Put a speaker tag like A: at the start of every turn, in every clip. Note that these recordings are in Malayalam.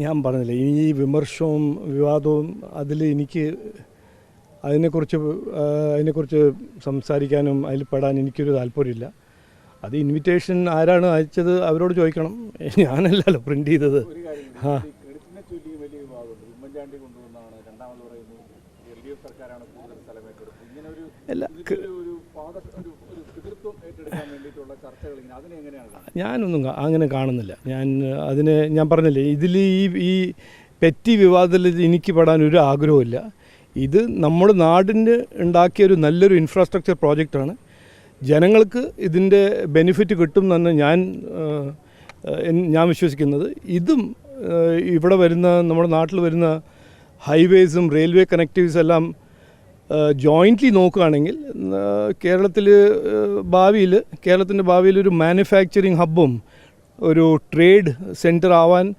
A: ഞാൻ പറഞ്ഞില്ല ഈ വിമർശവും വിവാദവും അതിൽ എനിക്ക് അതിനെക്കുറിച്ച് അതിനെക്കുറിച്ച് സംസാരിക്കാനും അതിൽ പെടാൻ എനിക്കൊരു താല്പര്യമില്ല. അത് ഇൻവിറ്റേഷൻ ആരാണ് അയച്ചത് അവരോട് ചോദിക്കണം. ഞാനല്ലല്ലോ പ്രിന്റ് ചെയ്തത്. ആ. അല്ല ഞാനൊന്നും അങ്ങനെ കാണുന്നില്ല. ഞാൻ അതിന് ഞാൻ പറഞ്ഞില്ലേ ഇതിൽ ഈ ഈ പെറ്റി വിവാദത്തിൽ എനിക്ക് പെടാൻ ഒരു ആഗ്രഹമില്ല ഇത് നമ്മുടെ നാടിന് ഉണ്ടാക്കിയ ഒരു നല്ലൊരു ഇൻഫ്രാസ്ട്രക്ചർ പ്രോജക്റ്റാണ് ജനങ്ങൾക്ക് ഇതിന്റെ ബെനിഫിറ്റ് കിട്ടും എന്ന് ഞാൻ ഞാൻ വിശ്വസിക്കുന്നത്. ഇതും ഇവിടെ വരുന്ന നമ്മുടെ നാട്ടിൽ വരുന്ന ഹൈവേസും റെയിൽവേ കണക്റ്റീവ്സ് എല്ലാം ജോയിന്റ്ലി നോക്കുകയാണെങ്കിൽ കേരളത്തിൽ ഭാവിയിൽ കേരളത്തിന്റെ ഭാവിയിൽ ഒരു മാനുഫാക്ചറിങ് ഹബ്ബും ഒരു ട്രേഡ് സെന്റർ ആവാൻ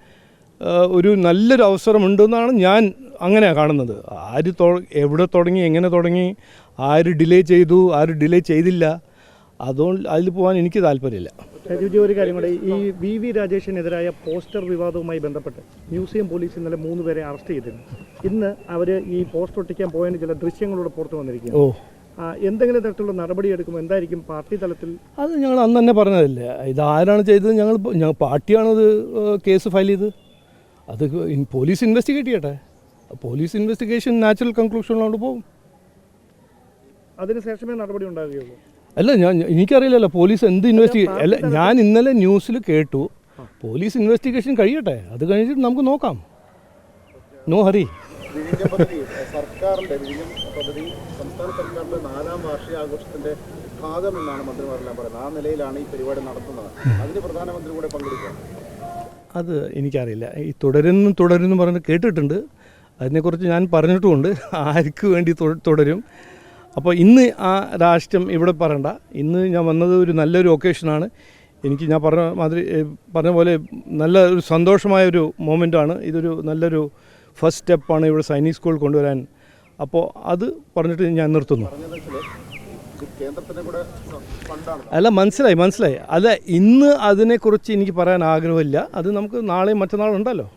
A: ഒരു നല്ലൊരു അവസരമുണ്ടെന്നാണ് ഞാൻ അങ്ങനെയാണ് കാണുന്നത്. ആര് എവിടെ തുടങ്ങി എങ്ങനെ തുടങ്ങി ആര് ഡിലേ ചെയ്തു ആര് ഡിലേ ചെയ്തില്ല അതുകൊണ്ട് അതിൽ പോകാൻ എനിക്ക് താല്പര്യമില്ല.
B: രാജീവ്ജി ഒരു കാര്യം കൂടെ. ഈ വി വി രാജേഷിനെതിരായ പോസ്റ്റർ വിവാദവുമായി ബന്ധപ്പെട്ട് മ്യൂസിയം പോലീസ് ഇന്നലെ മൂന്ന് പേരെ അറസ്റ്റ് ചെയ്തിരുന്നു. ഇന്ന് അവർ ഈ പോസ്റ്റർ ഒട്ടിക്കാൻ പോയതിന് ചില ദൃശ്യങ്ങളോട് പുറത്തു വന്നിരിക്കുന്നു
A: ഓ.
B: എന്തെങ്കിലും തരത്തിലുള്ള നടപടി എടുക്കുമ്പോൾ എന്തായിരിക്കും പാർട്ടി തലത്തിൽ?
A: അത് ഞങ്ങൾ അന്ന് തന്നെ പറഞ്ഞതല്ലേ. ഇത് ആരാണ് ചെയ്തത്? ഞങ്ങൾ ഞങ്ങൾ പാർട്ടിയാണത് കേസ് ഫയൽ ചെയ്ത് അത് പോലീസ് ഇൻവെസ്റ്റിഗേറ്റ് ചെയ്യട്ടെ. പോലീസ് ഇൻവെസ്റ്റിഗേഷൻ നാച്ചുറൽ കൺക്ലൂഷനിലോട്ട് പോകും.
B: അതിനുശേഷമേ നടപടി ഉണ്ടാകുകയുള്ളൂ
A: അല്ല ഞാൻ എനിക്കറിയില്ലല്ലോ പോലീസ് എന്ത് ഇൻവെസ്റ്റിഗേഷൻ അല്ല ഞാൻ ഇന്നലെ ന്യൂസിൽ കേട്ടു പോലീസ് ഇൻവെസ്റ്റിഗേഷൻ കഴിയട്ടെ അത് കഴിഞ്ഞിട്ട് നമുക്ക് നോക്കാം. നോ
C: പദ്ധതി സർക്കാരിന്റെ പദ്ധതി സംസ്ഥാന സർക്കാരിന്റെ നാലാം വാർഷികാഘോഷത്തിന്റെ ഭാഗമെന്നാണ് മന്ത്രിമാരെല്ലാം പറയുന്നത്. ആ നിലയിലാണ് ഈ പരിപാടി നടത്തുന്നത്. അതിന് പ്രധാനമന്ത്രി കൂടെ പങ്കെടുക്കുക.
A: അത് എനിക്കറിയില്ല. ഈ തുടരുന്നു തുടരുന്നു പറഞ്ഞ് കേട്ടിട്ടുണ്ട്. അതിനെക്കുറിച്ച് ഞാൻ പറഞ്ഞിട്ടുമുണ്ട്. ആർക്ക് വേണ്ടി തുടരും? അപ്പോൾ ഇന്ന് ആ രാഷ്ട്രം ഇവിടെ പറയണ്ട. ഇന്ന് ഞാൻ വന്നത് ഒരു നല്ലൊരു ഒക്കേഷനാണ് എനിക്ക് ഞാൻ പറഞ്ഞ മാതിരി പറഞ്ഞ പോലെ നല്ല ഒരു സന്തോഷമായ ഒരു മൊമെന്റാണ് ഇതൊരു നല്ലൊരു ഫസ്റ്റ് സ്റ്റെപ്പാണ് ഇവിടെ സൈനിക് സ്കൂൾ കൊണ്ടുവരാൻ. അപ്പോൾ അത് പറഞ്ഞിട്ട് ഞാൻ നിർത്തുന്നു. അല്ല മനസ്സിലായി മനസ്സിലായി. അല്ല ഇന്ന് അതിനെക്കുറിച്ച് എനിക്ക് പറയാൻ ആഗ്രഹമില്ല. അത് നമുക്ക് നാളെയും മറ്റന്നാളും ഉണ്ടല്ലോ.